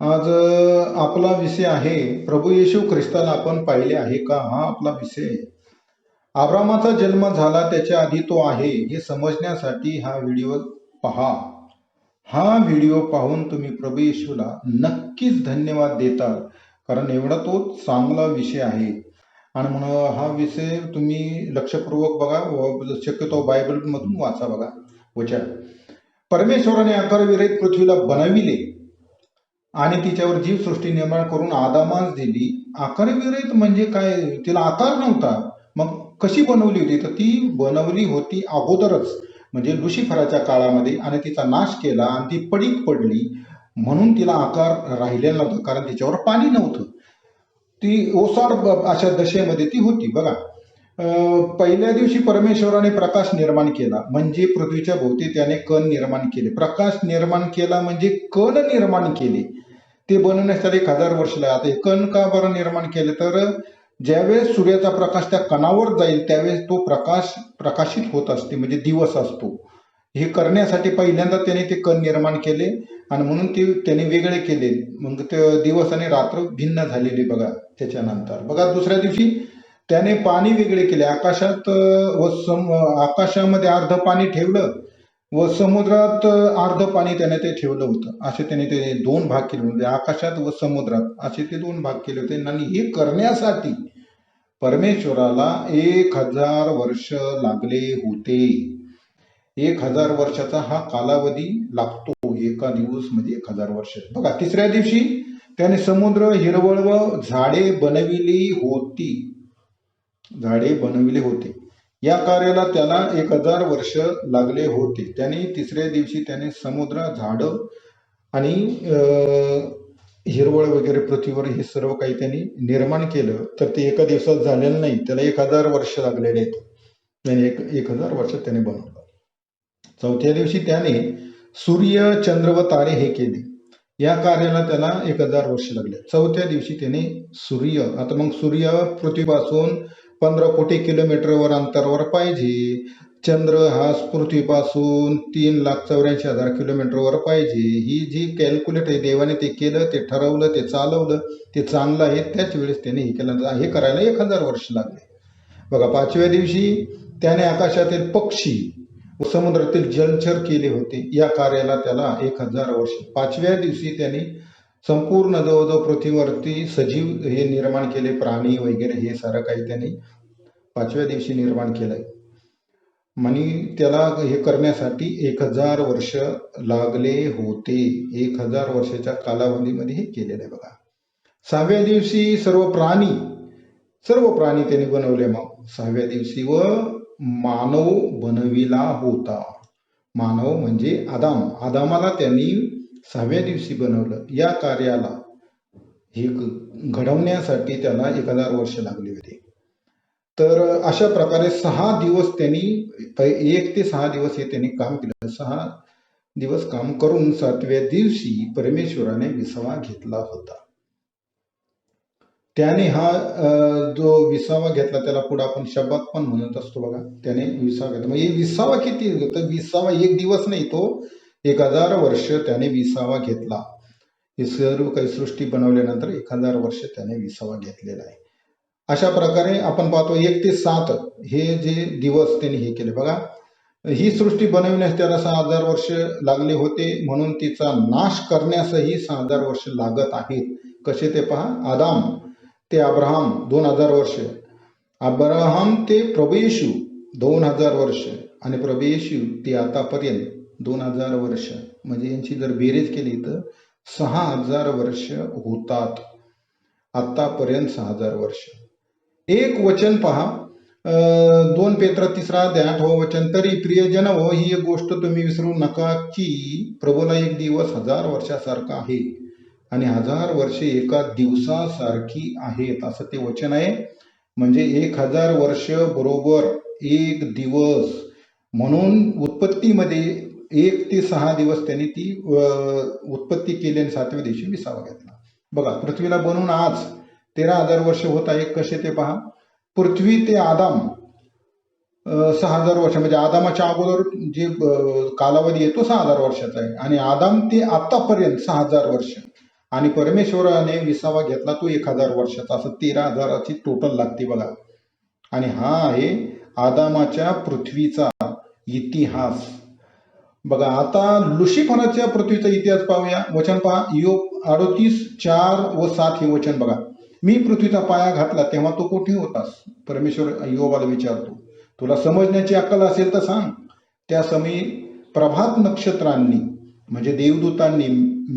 आज आपला विषय आहे प्रभू येशू ख्रिस्ताला आपण पाहिले आहे का? हा आपला विषय. आहे आब्रामाचा जन्म झाला त्याच्या आधी तो आहे हे समजण्यासाठी हा व्हिडिओ पहा. हा व्हिडिओ पाहून तुम्ही प्रभू येशूला नक्कीच धन्यवाद देताल कारण एवढा तो चांगला विषय आहे. आणि म्हणून हा विषय तुम्ही लक्षपूर्वक बघा व शक्यतो बायबलमधून वाचा बघा वचन परमेश्वराने आकारविरहित पृथ्वीला बनविले. आणि तिच्यावर जीवसृष्टी निर्माण करून आदामास दिली. आकारविरहित म्हणजे काय? तिला आकार नव्हता. मग कशी बनवली होती? तर ती बनवली होती अगोदरच. म्हणजे लुशिफराच्या काळामध्ये आणि तिचा नाश केला आणि ती पडीक पडली. म्हणून तिला आकार राहिलेला नव्हता कारण तिच्यावर पाणी नव्हतं. ती ओसार अशा दशेमध्ये ती होती. बघा. पहिल्या दिवशी परमेश्वराने प्रकाश निर्माण केला. म्हणजे पृथ्वीच्या भोवती त्याने कण निर्माण केले. प्रकाश निर्माण केला म्हणजे कण निर्माण केले. ते बनवण्यासाठी एक हजार वर्ष लागतात आता हे कण का बरं निर्माण केले? तर ज्यावेळेस सूर्याचा प्रकाश त्या कणावर जाईल त्यावेळेस तो प्रकाश प्रकाशित होत असते म्हणजे दिवस असतो. हे करण्यासाठी पहिल्यांदा त्याने ते कण निर्माण केले आणि म्हणून ते त्याने वेगळे केले. मग ते दिवस आणि रात्र भिन्न झालेली बघा त्याच्यानंतर. बघा दुसऱ्या दिवशी त्याने पाणी वेगळे केले. आकाशात व सम आकाशामध्ये अर्ध पाणी ठेवलं व समुद्रात अर्ध पाणी त्याने ते ठेवलं होतं. असे त्याने ते दोन भाग केले होते. आकाशात व समुद्रात असे ते दोन भाग केले होते. आणि हे करण्यासाठी परमेश्वराला एक हजार वर्ष लागले होते. एक हजार वर्षाचा हा कालावधी लागतो. एका दिवस म्हणजे एक हजार वर्ष. बघा तिसऱ्या दिवशी त्याने समुद्र हिरवळ व झाडे बनविली होती. झाडे बनविले होते. या कार्याला त्याला एक हजार वर्ष लागले होते. त्याने तिसऱ्या दिवशी त्याने समुद्र झाड आणि अं, हिरवळ वगैरे पृथ्वीवर हे सर्व काही त्यांनी निर्माण केलं. तर ते एका दिवसात झालेलं नाही. त्याला एक हजार वर्ष लागलेले आहेत. त्याने एक एक हजार वर्ष त्याने बनवलं. चौथ्या दिवशी त्याने सूर्य चंद्र व तारे हे केले. या कार्याला त्याला एक हजार वर्ष लागले. चौथ्या दिवशी त्याने सूर्य आता मग सूर्य पृथ्वीपासून पंधरा कोटी किलोमीटरवर अंतरावर पाहिजे. चंद्र हा पृथ्वीपासून तीन लाख चौऱ्याऐंशी हजार किलोमीटरवर पाहिजे. ही जी कॅल्क्युलेट आहे देवाने ते केलं ते ठरवलं ते चालवलं ते चांगलं आहे त्याच वेळेस त्याने हे केलं. हे करायला एक हजार वर्ष लागले. बघा पाचव्या दिवशी त्याने आकाशातील पक्षी व समुद्रातील जलचर केले होते. या कार्याला त्याला एक हजार वर्ष. पाचव्या दिवशी त्याने संपूर्ण जवळजवळ पृथ्वीवरती सजीव हे निर्माण केले प्राणी वगैरे हे सारं काही त्यांनी पाचव्या दिवशी निर्माण केलंय. आणि त्याला हे करण्यासाठी एक हजार वर्ष लागले होते. एक हजार वर्षाच्या कालावधीमध्ये हे केलेलं आहे बघा. सहाव्या दिवशी सर्व प्राणी सर्व प्राणी त्यांनी बनवले मग. सहाव्या दिवशी व मानव बनविला होता. मानव म्हणजे आदाम. आदामाला त्यांनी सहाव्या दिवशी बनवलं. या कार्याला हे घडवण्यासाठी त्याला एक हजार वर्ष लागले होते. तर अशा प्रकारे सहा दिवस त्यांनी एक ते सहा दिवस हे त्यांनी काम केलं. सहा दिवस काम करून सातव्या दिवशी परमेश्वराने विसावा घेतला होता. त्याने हा जो विसावा घेतला त्याला पुढे आपण शब्दात पण म्हणत असतो बघा. त्याने विसावा घेतला. म्हणजे विसावा किती? तर विसावा एक दिवस नाही तो एक हजार वर्ष त्याने विसावा घेतला. हे सर्व काही सृष्टी बनवल्यानंतर एक हजार वर्ष त्याने विसावा घेतलेला आहे. अशा प्रकारे आपण पाहतो एक ते सात हे जे दिवस त्यांनी हे केले. बघा ही सृष्टी बनविण्यास त्याला सहा हजार वर्ष लागले होते. म्हणून तिचा नाश करण्यासही सहा हजार वर्ष लागत आहेत. कसे ते पहा? आदाम ते अब्राहम दोन हजार वर्ष. अब्राहम ते प्रभू येशू दोन हजार वर्ष. आणि प्रभू येशू ते आतापर्यंत. दोन हजार वर्ष. म्हणजे यांची जर बेरीज केली तर सहा हजार वर्ष होतात. आतापर्यंत सहा हजार वर्ष. एक वचन पहा. दोन पेत्र तिसरा अध्याय आठवं वचन. तरी प्रियजन हो ही एक गोष्ट तुम्ही विसरू नका की प्रभूला एक दिवस हजार वर्षासारखा आहे. आणि हजार वर्षे एका दिवसासारखी आहेत. असं ते वचन आहे. म्हणजे एक हजार वर्ष बरोबर एक दिवस. म्हणून उत्पत्तीमध्ये एक ते सहा दिवस त्यांनी ती उत्पत्ती केली आणि सातव्या दिवशी विसावा घेतला. बघा पृथ्वीला बनवून आज तेरा हजार वर्ष होत आहे. कसे ते पहा. पृथ्वी ते आदाम सहा हजार वर्ष. म्हणजे आदामाच्या अगोदर जे कालावधी येतो सहा हजार वर्षाचा आहे. आणि आदाम ते आतापर्यंत सहा हजार वर्ष. आणि परमेश्वराने विसावा घेतला तो एक हजार वर्षाचा. असं तेरा हजाराची टोटल लागते बघा. आणि हा आहे आदामाच्या पृथ्वीचा इतिहास. बघा आता लुशिफराच्या पृथ्वीचा इतिहास पाहूया. वचन पहा. योग अडोतीस चार व सात हे वचन बघा. मी पृथ्वीचा पाया घातला तेव्हा तो कुठे होतास? परमेश्वर योबाला विचारतो. तुला समजण्याची अक्कल असेल तर सांग. त्या समयी प्रभात नक्षत्रांनी म्हणजे देवदूतांनी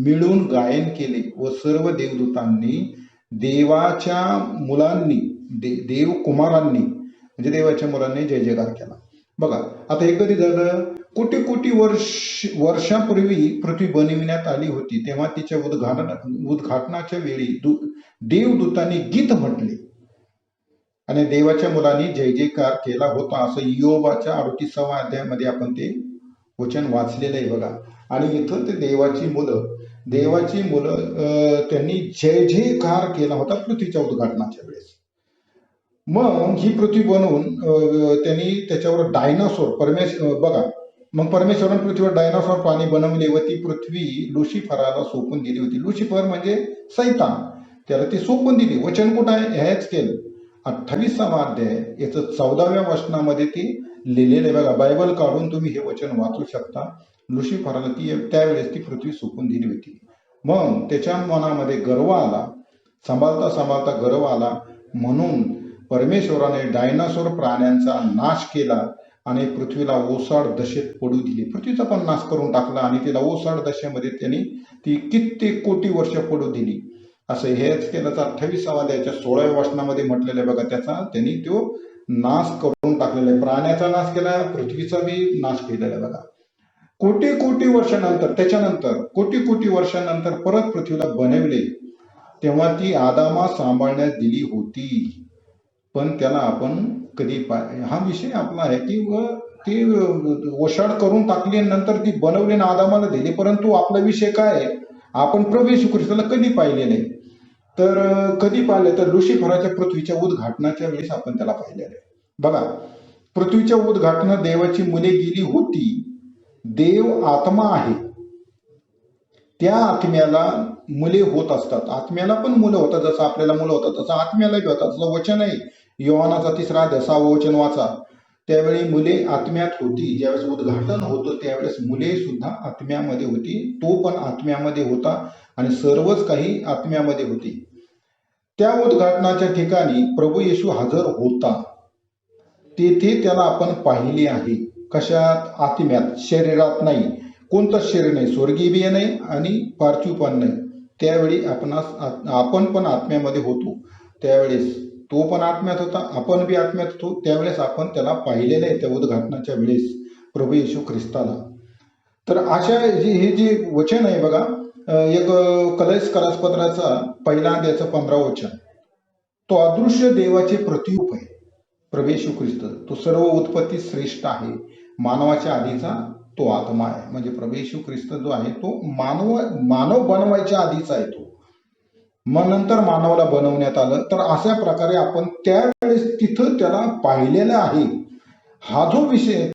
मिळून गायन केले व सर्व देवदूतांनी देवाच्या मुलांनी दे देव कुमारांनी म्हणजे देवाच्या मुलांनी जय जयकार केला. बघा आता हे कधी झालं कोटी कोटी वर्ष वर्षापूर्वी पृथ्वी बनविण्यात आली होती. तेव्हा तिच्या उद्घाटन उद्घाटनाच्या वेळी दू देवदूतांनी गीत म्हटले. आणि देवाच्या मुलांनी जय जयकार केला होता. असं योबाच्या अडतीसाव्या अध्यायामध्ये आपण ते वचन वाचलेलं आहे बघा. आणि इथं ते देवाची मुलं देवाची मुलं त्यांनी जय जयकार केला होता पृथ्वीच्या उद्घाटनाच्या वेळेस. मग ही पृथ्वी बनवून त्यांनी त्याच्यावर डायनासोर परमेश बघा मग परमेश्वरांनी पृथ्वीवर डायनासोर पाणी बनवले व ती पृथ्वी लुशिफराला सोपून दिली होती. लुशिफर म्हणजे सैतान. त्याला ती सोपून दिली. वचन कुठं आहे? ह्याच केलं अठ्ठावीसावा अध्याय. याचं चौदाव्या वचनामध्ये ती लिहिलेलं बघा. बायबल काढून तुम्ही हे वचन वाचू शकता. लुशिफराला ती त्यावेळेस ती पृथ्वी सोपून दिली होती. मग त्याच्या मनामध्ये गर्व आला. सांभाळता सांभाळता गर्व आला. म्हणून परमेश्वराने डायनासोर प्राण्यांचा नाश केला. आणि पृथ्वीला ओसाड दशेत पडू दिली. पृथ्वीचा पण नाश करून टाकला आणि तिला ओसाड दशेमध्ये त्यांनी ती कित्येक कोटी वर्ष पडू दिली. असं हेच केलं तर अठ्ठावीसावा त्याच्या सोळाव्या वाचनामध्ये म्हटलेलं आहे बघा त्याचा त्यांनी तो नाश करून टाकलेला आहे. प्राण्याचा नाश केला पृथ्वीचा बी नाश केलेला आहे बघा. कोटी कोटी वर्षानंतर त्याच्यानंतर कोटी कोटी वर्षानंतर परत पृथ्वीला बनवले. तेव्हा ती आदामा सांभाळण्यास दिली होती. पण त्याला आपण कधी हा विषय आपला आहे की व ती ओशाड करून टाकली नंतर ती बनवली आणि आदामाला दिली. परंतु आपला विषय काय आहे? आपण प्रवेश ख्रिस्ताला कधी पाहिले नाही? तर कधी पाहिले? तर लुशिफराच्या पृथ्वीच्या उद्घाटनाच्या वेळेस आपण त्याला पाहिलेलं आहे. बघा पृथ्वीच्या उद्घाटना देवाची मुले गेली होती. देव आत्मा आहे. त्या आत्म्याला मुले होत असतात. आत्म्याला पण मुलं होतात. जसं आपल्याला मुलं होतात तसं आत्म्यालाही होतात. जसं वचन आहे योहानाचा तिसरा अध्याय वचन वाचा. त्यावेळी मुले आत्म्यात होती. ज्यावेळेस उद्घाटन होतं त्यावेळेस मुले सुद्धा आत्म्यामध्ये होती. तो पण आत्म्यामध्ये होता आणि सर्वच काही आत्म्यामध्ये होती. त्या उद्घाटनाच्या ठिकाणी प्रभू येशू हजर होता. तेथे त्याला आपण पाहिले आहे. कशात? आत्म्यात. शरीरात नाही. कोणतंच शरीर नाही. स्वर्गीय बी नाही आणि पार्थिव पण नाही. त्यावेळी आपणास आपण पण आत्म्यामध्ये होतो. त्यावेळेस तो पण आत्म्यात होता आपण बी आत्म्यात होतो. त्यावेळेस आपण त्याला पाहिलेलं आहे त्या उद्घाटनाच्या वेळेस प्रभू येशू ख्रिस्ताला. तर अशा जे हे जे वचन आहे बघा एक कलश करासपत्राचा पहिला अध्यायाचं पंधरा वचन. तो अदृश्य देवाचे प्रतिरूप आहे. प्रभेशू ख्रिस्त तो सर्व उत्पत्ती श्रेष्ठ आहे. मानवाच्या आधीचा तो आत्मा आहे. म्हणजे प्रभेशू ख्रिस्त जो आहे तो मानव मानव बनवायच्या आधीचा आहे तो. मग नंतर मानवाला बनवण्यात आलं. तर अशा प्रकारे आपण त्यावेळेस तिथं त्याला पाहिलेलं आहे. हा जो विषय